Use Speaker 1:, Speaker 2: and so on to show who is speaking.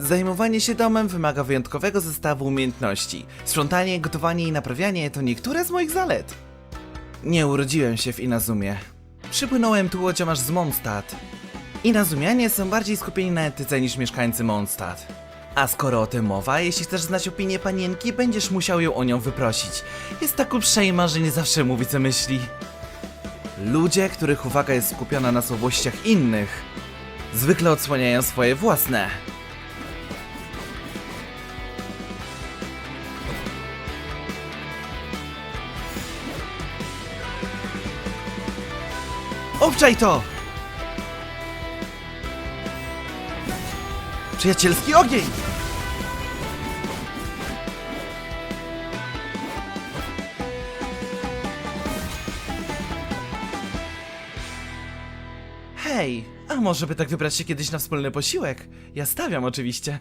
Speaker 1: Zajmowanie się domem wymaga wyjątkowego zestawu umiejętności. Sprzątanie, gotowanie i naprawianie to niektóre z moich zalet. Nie urodziłem się w Inazumie. Przypłynąłem tu łodzią aż z Mondstadt. Inazumianie są bardziej skupieni na etyce niż mieszkańcy Mondstadt. A skoro o tym mowa, jeśli chcesz znać opinię panienki, będziesz musiał ją o nią wyprosić. Jest tak uprzejma, że nie zawsze mówi co myśli. Ludzie, których uwaga jest skupiona na słabościach innych, zwykle odsłaniają swoje własne. Obczaj to! Przyjacielski ogień! Hej, a może by tak wybrać się kiedyś na wspólny posiłek? Ja stawiam oczywiście.